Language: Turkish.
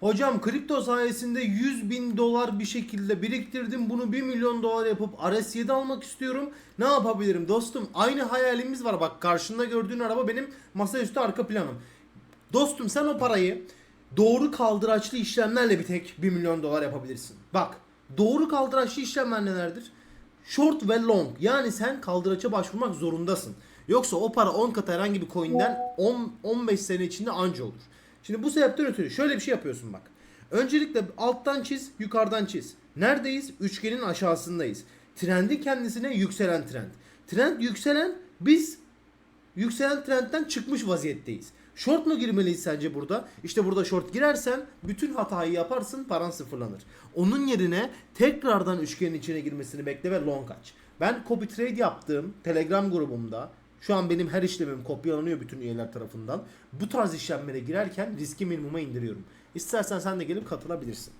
Hocam kripto sayesinde 100 bin dolar bir şekilde biriktirdim. Bunu 1 milyon dolar yapıp RS7 almak istiyorum. Ne yapabilirim dostum? Aynı hayalimiz var. Bak karşında gördüğün araba benim masaüstü arka planım. Dostum sen o parayı doğru kaldıraçlı işlemlerle bir tek 1 milyon dolar yapabilirsin. Bak doğru kaldıraçlı işlemler nelerdir? Short ve long. Yani sen kaldıraça başvurmak zorundasın. Yoksa o para 10 kat herhangi bir coin'den 10 15 sene içinde anca olur. Şimdi bu sebepten ötürü şöyle bir şey yapıyorsun bak. Öncelikle alttan çiz, yukarıdan çiz. Neredeyiz? Üçgenin aşağısındayız. Trendi kendisine yükselen trend. Trend yükselen biz yükselen trendten çıkmış vaziyetteyiz. Short mu girmeliyiz sence burada? İşte burada short girersen bütün hatayı yaparsın paran sıfırlanır. Onun yerine tekrardan üçgenin içine girmesini bekle ve long aç. Ben copy trade yaptığım Telegram grubumda şu an benim her işlemim kopyalanıyor bütün üyeler tarafından. Bu tarz işlemlere girerken riski minimuma indiriyorum. İstersen sen de gelip katılabilirsin.